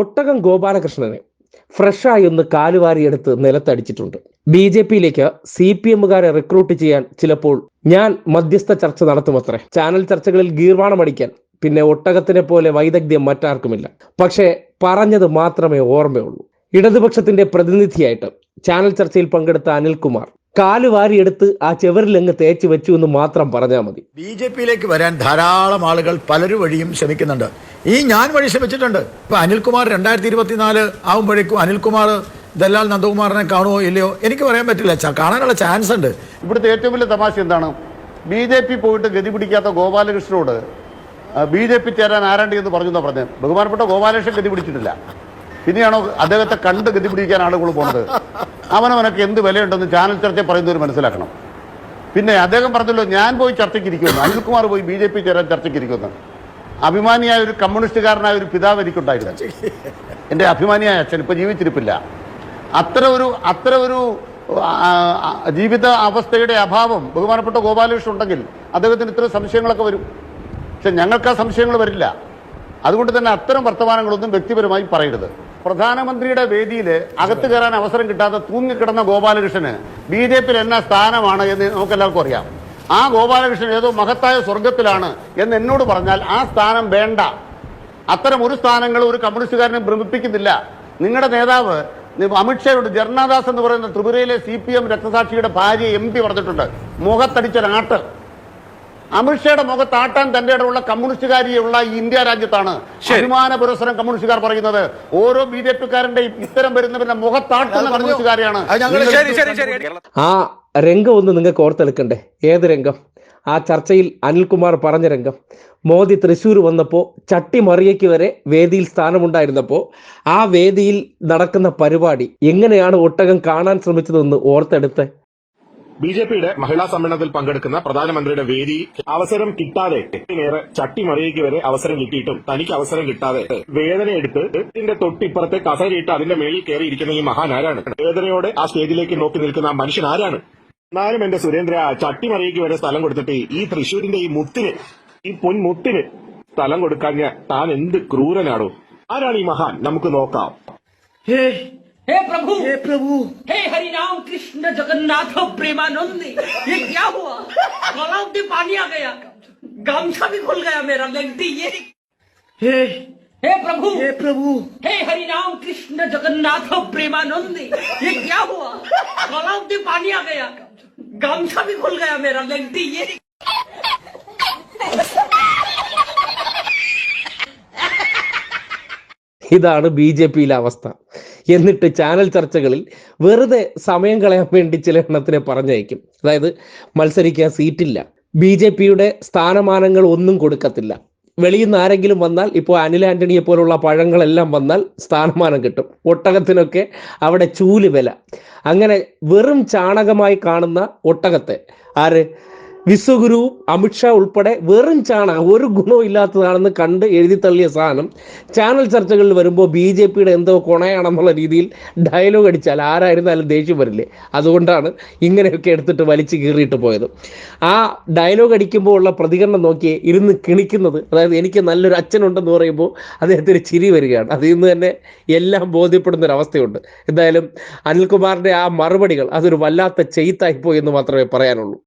ഒട്ടകം ഗോപാലകൃഷ്ണനെ ഫ്രഷായി ഒന്ന് കാലുവാരിയെടുത്ത് നിലത്തടിച്ചിട്ടുണ്ട്. ബി ജെ പിയിലേക്ക് സി പി എമ്മുകാരെ റിക്രൂട്ട് ചെയ്യാൻ ചിലപ്പോൾ ഞാൻ മധ്യസ്ഥ ചർച്ച നടത്തുമത്രേ. ചാനൽ ചർച്ചകളിൽ ഗീർവാണമടിക്കാൻ പിന്നെ ഒട്ടകത്തിനെ പോലെ വൈദഗ്ധ്യം മറ്റാർക്കുമില്ല. പക്ഷേ പറഞ്ഞത് മാത്രമേ ഓർമ്മയുള്ളൂ. ഇടതുപക്ഷത്തിന്റെ പ്രതിനിധിയായിട്ട് ചാനൽ ചർച്ചയിൽ പങ്കെടുത്ത അനിൽകുമാർ കാൽ വാരിയെടുത്ത് ആ അങ്ങ് തേച്ച് വെച്ചു എന്ന് മാത്രം പറഞ്ഞാൽ മതി. ബി ജെ പിയിലേക്ക് വരാൻ ധാരാളം ആളുകൾ പലരും വഴിയും ശ്രമിക്കുന്നുണ്ട്. ഈ ഞാൻ വഴി ശ്രമിച്ചിട്ടുണ്ട്. ഇപ്പൊ അനിൽകുമാർ രണ്ടായിരത്തി ഇരുപത്തിനാല് ആകുമ്പോഴേക്കും അനിൽകുമാർ ദല്ലാൽ നന്ദകുമാറിനെ കാണുമോ ഇല്ലയോ എനിക്ക് പറയാൻ പറ്റില്ല. കാണാനുള്ള ചാൻസ് ഉണ്ട്. ഇവിടുത്തെ ഏറ്റവും വലിയ തമാശ എന്താണ്? ബി ജെ പി പോയിട്ട് ഗതി പിടിക്കാത്ത ഗോപാലകൃഷ്ണനോട് ബി ജെ പി ചേരാൻ ആരാണ്ട് എന്ന് പറഞ്ഞു. എന്നാ പറഞ്ഞത് ബഹുമാനപ്പെട്ട ഗോപാലകൃഷ്ണൻ ഗതി പിടിച്ചിട്ടില്ല. പിന്നെയാണോ അദ്ദേഹത്തെ കണ്ട് ഗതി പിടിക്കാൻ ആളുകൾ പോകുന്നത്? അവനവനൊക്കെ എന്ത് വിലയുണ്ടെന്ന് ചാനൽ ചർച്ച പറയുന്നവർ മനസ്സിലാക്കണം. പിന്നെ അദ്ദേഹം പറഞ്ഞല്ലോ ഞാൻ പോയി ചർച്ചയ്ക്ക് ഇരിക്കുന്നു അനിൽകുമാർ പോയി ബി ജെ പി ചേരാൻ ചർച്ചയ്ക്ക് ഇരിക്കുന്നു അഭിമാനിയായ ഒരു കമ്മ്യൂണിസ്റ്റുകാരനായ ഒരു പിതാവ് എനിക്കുണ്ടായിരുന്നു എന്റെ അഭിമാനിയായ അച്ഛൻ ഇപ്പൊ ജീവിച്ചിരിപ്പില്ല. അത്ര ഒരു അത്ര ഒരു ജീവിത അവസ്ഥയുടെ അഭാവം ബഹുമാനപ്പെട്ട ഗോപാലകൃഷ്ണൻ ഉണ്ടെങ്കിൽ അദ്ദേഹത്തിന് ഇത്ര സംശയങ്ങളൊക്കെ വരും. പക്ഷെ ഞങ്ങൾക്ക് ആ സംശയങ്ങൾ വരില്ല. അതുകൊണ്ട് തന്നെ അത്തരം വർത്തമാനങ്ങളൊന്നും വ്യക്തിപരമായി പറയരുത്. പ്രധാനമന്ത്രിയുടെ വേദിയിൽ അകത്ത് കയറാൻ അവസരം കിട്ടാത്ത തൂങ്ങിക്കിടന്ന ഗോപാലകൃഷ്ണന് ബി ജെ പിയിൽ എന്നാ സ്ഥാനമാണ് എന്ന് നമുക്കെല്ലാവർക്കും അറിയാം. ആ ഗോപാലകൃഷ്ണൻ ഏതോ മഹത്തായ സ്വർഗത്തിലാണ് എന്ന് എന്നോട് പറഞ്ഞാൽ ആ സ്ഥാനം വേണ്ട. അത്തരം ഒരു സ്ഥാനങ്ങൾ ഒരു കമ്മ്യൂണിസ്റ്റുകാരനെ ഭ്രമിപ്പിക്കുന്നില്ല. നിങ്ങളുടെ നേതാവ് അമിത്ഷായോട് ജർണാദാസ് എന്ന് പറയുന്ന ത്രിപുരയിലെ സി പി എം രക്തസാക്ഷിയുടെ ഭാര്യ എം പി പറഞ്ഞിട്ടുണ്ട്. മുഖത്തടിച്ചൊരാട്ട് അമിത്ഷായുടെ മുഖത്താട്ടാൻ തന്റെ ഇടമുള്ള കമ്മ്യൂണിസ്റ്റുകാരിയുള്ള ഈ ഇന്ത്യ രാജ്യത്താണ് അഭിമാന പുരസ്സരം കമ്മ്യൂണിസ്റ്റുകാർ പറയുന്നത്. ഓരോ ബി ജെ പിക്കാരന്റെയും ഇത്തരം വരുന്നവരുടെ മുഖത്താട്ടുന്ന കമ്മ്യൂണിസ്റ്റുകാരെയാണ്. ആ രംഗം ഒന്ന് നിങ്ങൾക്ക് ഓർത്തെടുക്കണ്ടേ? ഏത് രംഗം? ആ ചർച്ചയിൽ അനിൽകുമാർ പറഞ്ഞ രംഗം. മോദി തൃശ്ശൂർ വന്നപ്പോൾ ചട്ടി ചട്ടിമറിയയ്ക്ക് വരെ വേദിയിൽ സ്ഥാനമുണ്ടായിരുന്നപ്പോൾ ആ വേദിയിൽ നടക്കുന്ന പരിപാടി എങ്ങനെയാണ് ഒട്ടകം കാണാൻ ശ്രമിച്ചതെന്ന് ഓർത്തെടുത്ത്? ബി ജെ പിയുടെ മഹിളാ സമ്മേളനത്തിൽ പങ്കെടുക്കുന്ന പ്രധാനമന്ത്രിയുടെ വേദി അവസരം കിട്ടാതെ ഏറെ ചട്ടിമറിയേക്ക് വരെ അവസരം കിട്ടിയിട്ടും തനിക്ക് അവസരം കിട്ടാതെ വേദന എടുത്ത് ഇതിന്റെ തൊട്ടിപ്പുറത്തെ കസരയിട്ട് അതിന്റെ മേളിൽ കയറി ഇരിക്കുന്ന ഈ മഹാൻ ആരാണ് വേദനയോടെ ആ സ്റ്റേജിലേക്ക് നോക്കി നിൽക്കുന്ന മനുഷ്യൻ ആരാണ് എന്നാലും എന്റെ സുരേന്ദ്ര ചട്ടിമറിയേക്ക് വരെ സ്ഥലം കൊടുത്തിട്ട് ഈ തൃശൂരിന്റെ ഈ മുത്തിന് ഈ പൊൻമുത്തിന് സ്ഥലം കൊടുക്കാഞ്ഞ താൻ എന്ത് ക്രൂരനാണോ? ആരാണ് ഈ മഹാൻ? നമുക്ക് നോക്കാം. हे प्रभु हे प्रभु हे हरि राम कृष्ण जगन्नाथ प्रेमानंद ये क्या हुआ गलाव में पानी आ गया गमछा भी खुल गया मेरा लगती ये हे हे प्रभु हे प्रभु हे हरि राम कृष्ण जगन्नाथ प्रेमानंद ये क्या हुआ गलाव में पानी आ गया गमछा भी खुल गया मेरा लगती ये ഇതാണ് ബി ജെ പിയിലെ അവസ്ഥ എന്നിട്ട് ചാനൽ ചർച്ചകളിൽ വെറുതെ സമയം കളയാൻ വേണ്ടി ചില എണ്ണത്തിനെ പറഞ്ഞയക്കും. അതായത് മത്സരിക്കാൻ സീറ്റില്ല. ബി ജെ പിയുടെ സ്ഥാനമാനങ്ങൾ ഒന്നും കൊടുക്കത്തില്ല. വെളിയിൽ നിന്ന് ആരെങ്കിലും വന്നാൽ ഇപ്പോൾ അനിൽ ആന്റണിയെ പോലുള്ള പഴങ്ങളെല്ലാം വന്നാൽ സ്ഥാനമാനം കിട്ടും. ഒട്ടകത്തിനൊക്കെ അവിടെ ചൂൽ വില. അങ്ങനെ വെറും ചാണകമായി കാണുന്ന ഒട്ടകത്തെ ആര്? വിശ്വഗുരു അമിത്ഷാ ഉൾപ്പെടെ വെറും ചാണ ഒരു ഗുണവും ഇല്ലാത്തതാണെന്ന് കണ്ട് എഴുതി തള്ളിയ സാധനം ചാനൽ ചർച്ചകളിൽ വരുമ്പോൾ ബി ജെ പിയുടെ എന്തോ കൊണയാണെന്നുള്ള രീതിയിൽ ഡയലോഗ് അടിച്ചാൽ ആരായിരുന്നാലും ദേഷ്യം വരില്ലേ? അതുകൊണ്ടാണ് ഇങ്ങനെയൊക്കെ എടുത്തിട്ട് വലിച്ചു കീറിയിട്ട് പോയത്. ആ ഡയലോഗ് അടിക്കുമ്പോൾ ഉള്ള പ്രതികരണം നോക്കി ഇരുന്ന് കിണിക്കുന്നത്. അതായത് എനിക്ക് നല്ലൊരു അച്ഛനുണ്ടെന്ന് പറയുമ്പോൾ അദ്ദേഹത്തിന് ചിരി വരികയാണ്. അതിൽ നിന്ന് തന്നെ എല്ലാം ബോധ്യപ്പെടുന്ന ഒരു അവസ്ഥയുണ്ട് എന്തായാലും അനിൽകുമാറിന്റെ ആ മറുപടികൾ അതൊരു വല്ലാത്ത ചെയ്ത്തായിപ്പോയി എന്ന് മാത്രമേ പറയാനുള്ളൂ.